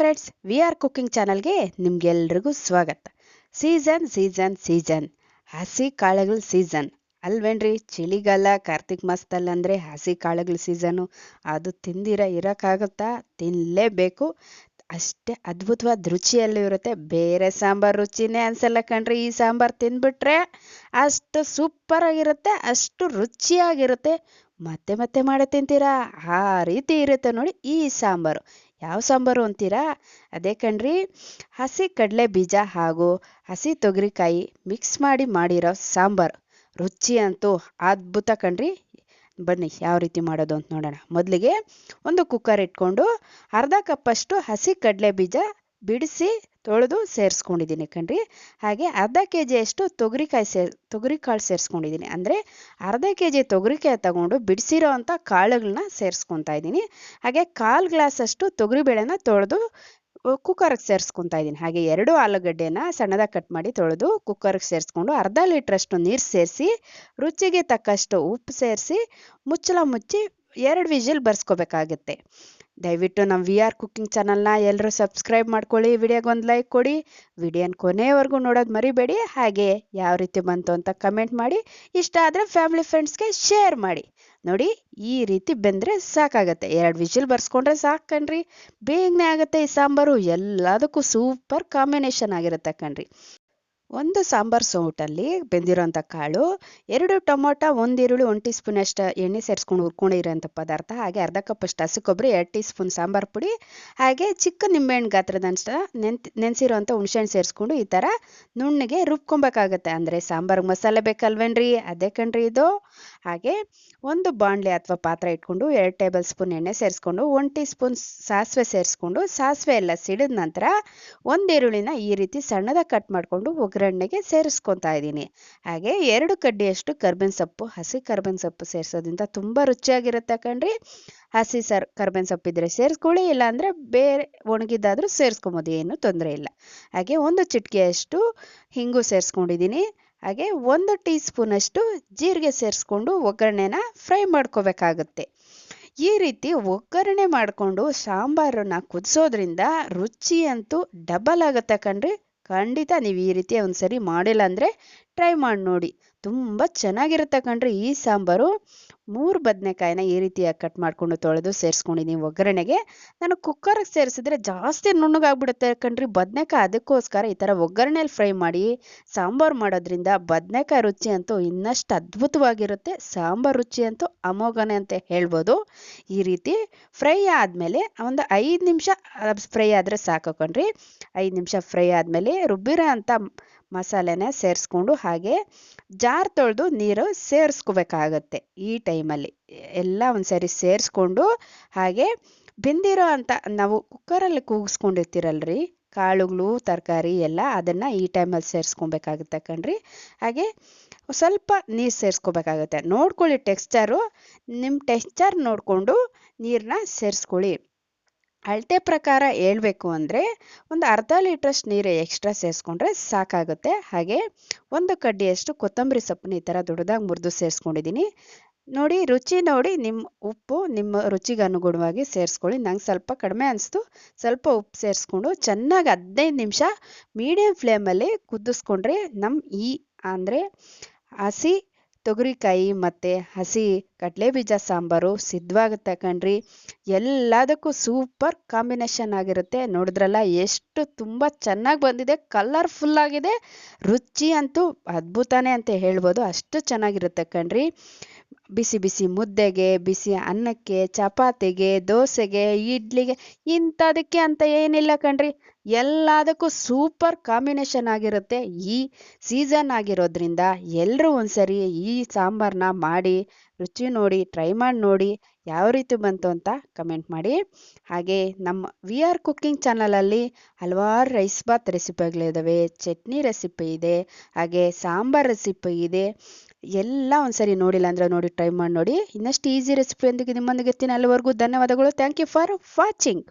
Friends we are cooking ಚಾನಲ್ಗೆ ನಿಮ್ಗೆಲ್ರಿಗೂ ಸ್ವಾಗತ. ಸೀಸನ್ ಸೀಸನ್ ಸೀಸನ್ ಹಸಿ ಕಾಳುಗಳ ಸೀಸನ್ ಅಲ್ವೇನ್ರಿ? ಚಳಿಗಾಲ, ಕಾರ್ತಿಕ್ ಮಾಸದಲ್ಲಿ ಅಂದರೆ ಹಸಿ ಕಾಳುಗಳ ಸೀಸನು ಅದು ತಿಂದಿರ, ಇರೋಕ್ಕಾಗುತ್ತಾ? ತಿನ್ನಲೇಬೇಕು ಅಷ್ಟೇ ಅದ್ಭುತವಾದ ರುಚಿಯಲ್ಲೂ ಇರುತ್ತೆ. ಬೇರೆ ಸಾಂಬಾರು ರುಚಿನೇ ಅನ್ಸಲ್ಲ ಕಣ್ರಿ. ಈ ಸಾಂಬಾರು ತಿಂದ್ಬಿಟ್ರೆ ಅಷ್ಟು ಸೂಪರ್ ಆಗಿರುತ್ತೆ ಅಷ್ಟು ರುಚಿಯಾಗಿರುತ್ತೆ. ಮತ್ತೆ ಮತ್ತೆ ಮಾಡಿ ತಿಂತೀರಾ? ಆ ರೀತಿ ಇರುತ್ತೆ ನೋಡಿ ಈ ಸಾಂಬಾರು. ಯಾವ ಸಾಂಬಾರು ಅಂತೀರಾ? ಅದೇ ಕಣ್ರಿ. ಹಸಿ ಕಡಲೆ ಬೀಜ ಹಾಗೂ ಹಸಿ ತೊಗರಿಕಾಯಿ ಮಿಕ್ಸ್ ಮಾಡಿ ಮಾಡಿರೋ ಸಾಂಬಾರು. ರುಚಿ ಅಂತೂ ಅದ್ಭುತ ಕಣ್ರಿ. ಬನ್ನಿ ಯಾವ ರೀತಿ ಮಾಡೋದು ಅಂತ ನೋಡೋಣ. ಮೊದಲಿಗೆ ಒಂದು ಕುಕ್ಕರ್ ಇಟ್ಕೊಂಡು ಅರ್ಧ ಕಪ್ಪಷ್ಟು ಹಸಿ ಕಡಲೆ ಬೀಜ ಬಿಡಿಸಿ ತೊಳೆದು ಸೇರಿಸ್ಕೊಂಡಿದ್ದೀನಿ ಕಣ್ರಿ. ಹಾಗೆ ಅರ್ಧ ಕೆ ಜಿಯಷ್ಟು ತೊಗರಿಕಾಯಿ ಸೇರ್, ತೊಗರಿಕಾಳು ಸೇರಿಸ್ಕೊಂಡಿದ್ದೀನಿ. ಅಂದರೆ ಅರ್ಧ ಕೆ ಜಿ ತೊಗರಿಕಾಯಿ ತಗೊಂಡು ಬಿಡಿಸಿರೋ ಅಂಥ ಕಾಳುಗಳನ್ನ ಸೇರಿಸ್ಕೊತಾ ಇದ್ದೀನಿ. ಹಾಗೆ ಕಾಲು ಗ್ಲಾಸಷ್ಟು ತೊಗರಿಬೇಳೆನ ತೊಳೆದು ಕುಕ್ಕರ್ಗೆ ಸೇರಿಸ್ಕೊತಾ ಇದ್ದೀನಿ. ಹಾಗೆ ಎರಡು ಆಲೂಗಡ್ಡೆನ ಸಣ್ಣದಾಗಿ ಕಟ್ ಮಾಡಿ ತೊಳೆದು ಕುಕ್ಕರ್ಗೆ ಸೇರಿಸ್ಕೊಂಡು ಅರ್ಧ ಲೀಟ್ರಷ್ಟು ನೀರು ಸೇರಿಸಿ, ರುಚಿಗೆ ತಕ್ಕಷ್ಟು ಉಪ್ಪು ಸೇರಿಸಿ, ಮುಚ್ಚಳ ಮುಚ್ಚಿ ಎರಡು ವಿಜಿಲ್ ಬರ್ಸ್ಕೋಬೇಕಾಗುತ್ತೆ. ದಯವಿಟ್ಟು ನಮ್ಮ ವಿ ಆರ್ ಕುಕ್ಕಿಂಗ್ ಚಾನಲ್ನ ಎಲ್ಲರೂ ಸಬ್ಸ್ಕ್ರೈಬ್ ಮಾಡ್ಕೊಳ್ಳಿ ವಿಡಿಯೋಗೊಂದು ಲೈಕ್ ಕೊಡಿ ವಿಡಿಯೋನ ಕೊನೆವರೆಗೂ ನೋಡೋದು ಮರಿಬೇಡಿ, ಹಾಗೆ ಯಾವ ರೀತಿ ಬಂತು ಅಂತ ಕಮೆಂಟ್ ಮಾಡಿ, ಇಷ್ಟ ಆದರೆ ಫ್ಯಾಮಿಲಿ ಫ್ರೆಂಡ್ಸ್ಗೆ ಶೇರ್ ಮಾಡಿ. ನೋಡಿ, ಈ ರೀತಿ ಬೆಂದರೆ ಸಾಕಾಗತ್ತೆ. ಎರಡು ವಿಜಿಲ್ ಬರ್ಸ್ಕೊಂಡ್ರೆ ಸಾಕು ಕಣ್ರಿ. ಬೇಗನೆ ಆಗುತ್ತೆ ಈ ಸಾಂಬಾರು. ಎಲ್ಲದಕ್ಕೂ ಸೂಪರ್ ಕಾಂಬಿನೇಷನ್ ಆಗಿರುತ್ತೆ ಕಣ್ರಿ. ಒಂದು ಸಾಂಬಾರು ಸೌಟಲ್ಲಿ ಬೆಂದಿರೋಂಥ ಕಾಳು, ಎರಡು ಟೊಮೊಟೊ, ಒಂದು ಈರುಳ್ಳಿ, ಒಂದು ಟೀ ಸ್ಪೂನ್ ಅಷ್ಟು ಎಣ್ಣೆ ಸೇರಿಸ್ಕೊಂಡು ಹುರ್ಕೊಂಡಿರೋಂಥ ಪದಾರ್ಥ, ಹಾಗೆ ಅರ್ಧ ಕಪ್ ಅಷ್ಟು ಹಸಿ ಕೊಬ್ಬರಿ, ಎರಡು ಟೀ ಸ್ಪೂನ್ ಸಾಂಬಾರು ಪುಡಿ, ಹಾಗೆ ಚಿಕ್ಕ ನಿಂಬೆಹಣ್ಣು ಗಾತ್ರದಷ್ಟು ನೆನ್ ನೆನೆಸಿರೋಂಥ ಹುಣಸೆಹಣ್ಣು ಸೇರಿಸ್ಕೊಂಡು ಈ ಥರ ನುಣ್ಣಗೆ ರುಬ್ಕೊಬೇಕಾಗತ್ತೆ. ಅಂದರೆ ಸಾಂಬಾರು ಮಸಾಲೆ ಬೇಕಲ್ವೇನ್ರಿ? ಅದೇ ಕಣ್ರಿ ಇದು. ಹಾಗೆ ಒಂದು ಬಾಣಲೆ ಅಥವಾ ಪಾತ್ರೆ ಇಟ್ಕೊಂಡು ಎರಡು ಟೇಬಲ್ ಸ್ಪೂನ್ ಎಣ್ಣೆ ಸೇರಿಸ್ಕೊಂಡು, ಒಂದು ಟೀ ಸ್ಪೂನ್ ಸಾಸಿವೆ ಸೇರಿಸ್ಕೊಂಡು, ಸಾಸಿವೆ ಎಲ್ಲ ಸಿಡಿದ ನಂತರ ಒಂದು ಈರುಳ್ಳಿನ ಈ ರೀತಿ ಸಣ್ಣದಾಗಿ ಕಟ್ ಮಾಡಿಕೊಂಡು ಒಗ್ಗರಣೆಗೆ ಸೇರಿಸ್ಕೊತಾ ಇದ್ದೀನಿ. ಹಾಗೆ ಎರಡು ಕಡ್ಡಿಯಷ್ಟು ಕರ್ಬೇವಿನ ಸೊಪ್ಪು, ಹಸಿ ಕರ್ಬೇವಿನ ಸೊಪ್ಪು ಸೇರಿಸೋದ್ರಿಂದ ತುಂಬ ರುಚಿಯಾಗಿರುತ್ತೆ ಕಣ್ರಿ. ಹಸಿ ಸರ್, ಕರ್ಬೇವಿನ ಸೊಪ್ಪಿದ್ರೆ ಸೇರಿಸ್ಕೊಳ್ಳಿ, ಇಲ್ಲಾಂದರೆ ಬೇರೆ ಒಣಗಿದ್ದಾದರೂ ಸೇರಿಸ್ಕೊಬೋದು, ಏನು ತೊಂದರೆ ಇಲ್ಲ. ಹಾಗೆ ಒಂದು ಚಿಟಿಕೆಯಷ್ಟು ಹಿಂಗು ಸೇರಿಸ್ಕೊಂಡಿದ್ದೀನಿ. ಹಾಗೆ ಒಂದು ಟೀ ಸ್ಪೂನಷ್ಟು ಜೀರಿಗೆ ಸೇರಿಸ್ಕೊಂಡು ಒಗ್ಗರಣೆನ ಫ್ರೈ ಮಾಡ್ಕೋಬೇಕಾಗುತ್ತೆ. ಈ ರೀತಿ ಒಗ್ಗರಣೆ ಮಾಡಿಕೊಂಡು ಸಾಂಬಾರನ್ನ ಕುದಿಸೋದ್ರಿಂದ ರುಚಿ ಅಂತೂ ಡಬಲ್ ಆಗುತ್ತೆ ಕಣ್ರಿ. ಖಂಡಿತ ನೀವು ಈ ರೀತಿ ಒಂದ್ಸರಿ ಮಾಡಿಲ್ಲ ಅಂದರೆ ಟ್ರೈ ಮಾಡಿ ನೋಡಿ. ತುಂಬ ಚೆನ್ನಾಗಿರುತ್ತೆ ಕಣ್ರಿ ಈ ಸಾಂಬಾರು. ಮೂರು ಬದನೆಕಾಯಿನ ಈ ರೀತಿಯಾಗಿ ಕಟ್ ಮಾಡಿಕೊಂಡು ತೊಳೆದು ಸೇರಿಸ್ಕೊಂಡಿದ್ದೀನಿ ಒಗ್ಗರಣೆಗೆ. ನಾನು ಕುಕ್ಕರ್ಗೆ ಸೇರಿಸಿದ್ರೆ ಜಾಸ್ತಿ ನುಣ್ಣಗಾಗ್ಬಿಡುತ್ತೆ ಕಣ್ರಿ. ಬದನೆಕಾಯಿ ಅದಕ್ಕೋಸ್ಕರ ಈ ಥರ ಒಗ್ಗರಣೆಯಲ್ಲಿ ಫ್ರೈ ಮಾಡಿ, ಸಾಂಬಾರು ಮಾಡೋದ್ರಿಂದ ಬದನೆಕಾಯಿ ರುಚಿ ಅಂತೂ ಇನ್ನಷ್ಟು ಅದ್ಭುತವಾಗಿರುತ್ತೆ. ಸಾಂಬಾರು ರುಚಿ ಅಂತೂ ಅಮೋಘನೆ ಅಂತ ಹೇಳ್ಬೋದು. ಈ ರೀತಿ ಫ್ರೈ ಆದಮೇಲೆ ಒಂದು ಐದು ನಿಮಿಷ ಫ್ರೈ ಆದರೆ ಸಾಕು ಕಣ್ರಿ. ಐದು ನಿಮಿಷ ಫ್ರೈ ಆದಮೇಲೆ ರುಬ್ಬಿರೋ ಅಂಥ ಮಸಾಲೆನ ಸೇರಿಸ್ಕೊಂಡು ಹಾಗೆ ಜಾರ್ ತೊಳೆದು ನೀರು ಸೇರಿಸ್ಕೋಬೇಕಾಗತ್ತೆ ಈ ಟೈಮಲ್ಲಿ. ಎಲ್ಲ ಒಂದ್ಸರಿ ಸೇರಿಸ್ಕೊಂಡು ಹಾಗೆ ಬೆಂದಿರೋ ಅಂತ ನಾವು ಕುಕ್ಕರಲ್ಲಿ ಕೂಗಿಸ್ಕೊಂಡಿರ್ತೀರಲ್ರಿ, ಕಾಳುಗಳು, ತರಕಾರಿ ಎಲ್ಲ ಅದನ್ನು ಈ ಟೈಮಲ್ಲಿ ಸೇರಿಸ್ಕೊಬೇಕಾಗುತ್ತೆ ಕಣ್ರಿ. ಹಾಗೆ ಸ್ವಲ್ಪ ನೀರು ಸೇರಿಸ್ಕೋಬೇಕಾಗುತ್ತೆ. ನೋಡ್ಕೊಳ್ಳಿ ಟೆಕ್ಸ್ಚರು ನಿಮ್ಮ ಟೆಕ್ಸ್ಚರ್ ನೋಡಿಕೊಂಡು ನೀರನ್ನ ಸೇರಿಸ್ಕೊಳ್ಳಿ. ಅಳತೆ ಪ್ರಕಾರ ಹೇಳ್ಬೇಕು ಅಂದರೆ ಒಂದು ಅರ್ಧ ಲೀಟ್ರಷ್ಟು ನೀರು ಎಕ್ಸ್ಟ್ರಾ ಸೇರಿಸ್ಕೊಂಡ್ರೆ ಸಾಕಾಗುತ್ತೆ. ಹಾಗೆ ಒಂದು ಕಡ್ಡಿಯಷ್ಟು ಕೊತ್ತಂಬರಿ ಸೊಪ್ಪನ್ನ ಈ ಥರ ದೊಡ್ಡದಾಗಿ ಮುರಿದು ಸೇರಿಸ್ಕೊಂಡಿದ್ದೀನಿ. ನೋಡಿ, ರುಚಿ ನೋಡಿ ನಿಮ್ಮ ಉಪ್ಪು, ನಿಮ್ಮ ರುಚಿಗೆ ಅನುಗುಣವಾಗಿ ಸೇರಿಸ್ಕೊಳ್ಳಿ. ನಂಗೆ ಸ್ವಲ್ಪ ಕಡಿಮೆ ಅನಿಸ್ತು. ಸ್ವಲ್ಪ ಉಪ್ಪು ಸೇರಿಸ್ಕೊಂಡು ಚೆನ್ನಾಗಿ ಹದಿನೈದು ನಿಮಿಷ ಮೀಡಿಯಮ್ ಫ್ಲೇಮಲ್ಲಿ ಕುದಿಸ್ಕೊಂಡ್ರೆ ನಮ್ಮ ಈ ಅಂದರೆ ಹಸಿ ತೊಗರಿಕಾಯಿ ಮತ್ತು ಹಸಿ ಕಡಲೆ ಬೀಜ ಸಾಂಬಾರು ಸಿದ್ಧವಾಗುತ್ತೆ ಕಣ್ರಿ. ಎಲ್ಲದಕ್ಕೂ ಸೂಪರ್ ಕಾಂಬಿನೇಷನ್ ಆಗಿರುತ್ತೆ. ನೋಡಿದ್ರಲ್ಲ ಎಷ್ಟು ತುಂಬ ಚೆನ್ನಾಗಿ ಬಂದಿದೆ ಕಲರ್ಫುಲ್ ಆಗಿದೆ, ರುಚಿ ಅಂತೂ ಅದ್ಭುತನೇ ಅಂತ ಹೇಳ್ಬೋದು. ಅಷ್ಟು ಚೆನ್ನಾಗಿರುತ್ತೆ ಕಣ್ರಿ. ಬಿಸಿ ಬಿಸಿ ಮುದ್ದೆಗೆ, ಬಿಸಿ ಅನ್ನಕ್ಕೆ, ಚಪಾತಿಗೆ, ದೋಸೆಗೆ, ಇಡ್ಲಿಗೆ ಇಂಥದಕ್ಕೆ ಅಂತ ಏನಿಲ್ಲ ಕಣ್ರಿ. ಎಲ್ಲದಕ್ಕೂ ಸೂಪರ್ ಕಾಂಬಿನೇಷನ್ ಆಗಿರುತ್ತೆ. ಈ ಸೀಸನ್ ಆಗಿರೋದ್ರಿಂದ ಎಲ್ಲರೂ ಒಂದ್ಸರಿ ಈ ಸಾಂಬಾರನ್ನ ಮಾಡಿ, ರುಚಿ ನೋಡಿ, ಟ್ರೈ ಮಾಡಿ ನೋಡಿ ಯಾವ ರೀತಿ ಬಂತು ಅಂತ ಕಮೆಂಟ್ ಮಾಡಿ. ಹಾಗೆ ನಮ್ಮ ವಿ ಆರ್ ಕುಕ್ಕಿಂಗ್ ಚಾನಲಲ್ಲಿ ಹಲವಾರು ರೈಸ್ ಬಾತ್ ರೆಸಿಪಿಗಳಿದ್ದಾವೆ ಚಟ್ನಿ ರೆಸಿಪಿ ಇದೆ, ಹಾಗೆ ಸಾಂಬಾರ್ ರೆಸಿಪಿ ಇದೆ. ಎಲ್ಲ ಒಂದ್ಸರಿ ನೋಡಿಲ್ಲ ಅಂದ್ರೆ ನೋಡಿ ಟ್ರೈ ಮಾಡಿ ನೋಡಿ. ಇನ್ನಷ್ಟು ಈಸಿ ರೆಸಿಪಿಯೊಂದಿಗೆ ನಿಮ್ಮೊಂದಿಗೆ ಇರ್ತೀನಿ ಅಲ್ಲಿವರೆಗೂ ಧನ್ಯವಾದಗಳು. Thank you for watching